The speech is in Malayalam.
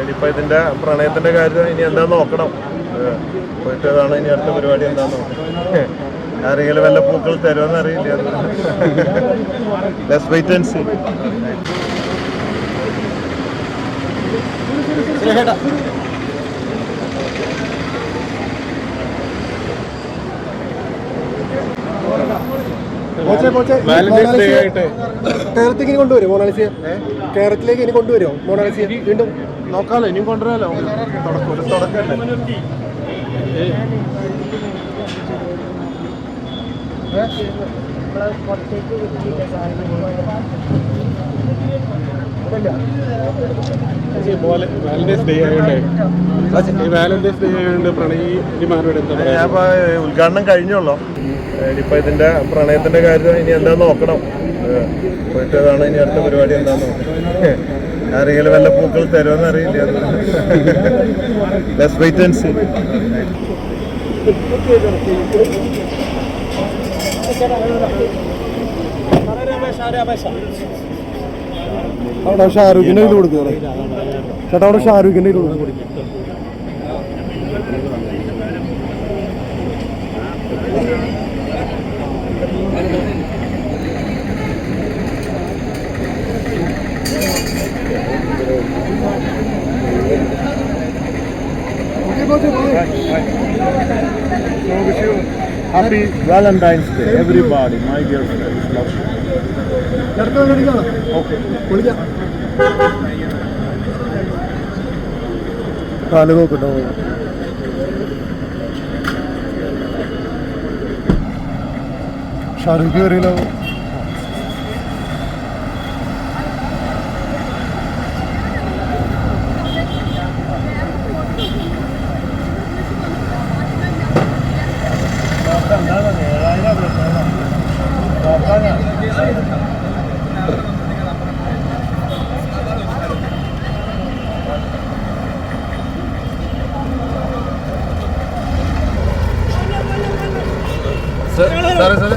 ഇനിയിപ്പോ ഇതിന്റെ പ്രണയത്തിന്റെ കാര്യം ഇനി എന്താന്ന് നോക്കണം. പോയിട്ടതാണ് ഇനി അടുത്ത പരിപാടി എന്താന്ന് നോക്കണം. ആരെങ്കിലും വല്ല പൂക്കൾ തരുമെന്ന് അറിയില്ല. വാലന്റൈൻസ് കേരളത്തിലേക്ക് ഇനി കൊണ്ടുവരും മോണാലിസിയ കേരളത്തിലേക്ക് ഇനി കൊണ്ടുവരുമോ? മോണാലിസിയ വീണ്ടും? നോക്കാലോ ഇനിയും കൊണ്ടുവരാലോ. തുടക്കമല്ലേ വാലന്റൈൻസ് ഡേ ആയതുകൊണ്ട് ഈ വാലന്റൈൻസ് ഡേ ആയതുകൊണ്ട് എന്താ ഉദ്ഘാടനം കഴിഞ്ഞുള്ളൂ. ഇനിയിപ്പൊ ഇതിന്റെ പ്രണയത്തിന്റെ കാര്യം ഇനി എന്താ നോക്കണം. പോയിട്ടതാണ് പോയിട്ട് അതാണ് ഇനി അടുത്ത പരിപാടി എന്താന്ന് നോക്കണം. ആരെങ്കിലും വല്ല പൂക്കൾ തരുമെന്ന് അറിയില്ല. ലെസ് വെയിറ്റ് ആൻഡ് സീ അവിടെ ഷാരൂഖിന്റെ കയ്യിൽ കൊടുക്കുക ചേട്ടാ അവിടെ കൊടുക്കുക ഇത് കൊടുക്കും. Happy valentine's day everybody my dear friends love കാൽ നോക്കട്ടോ ഷാരൂഖ് കയറിയില്ലോ സാറേ സാറേ.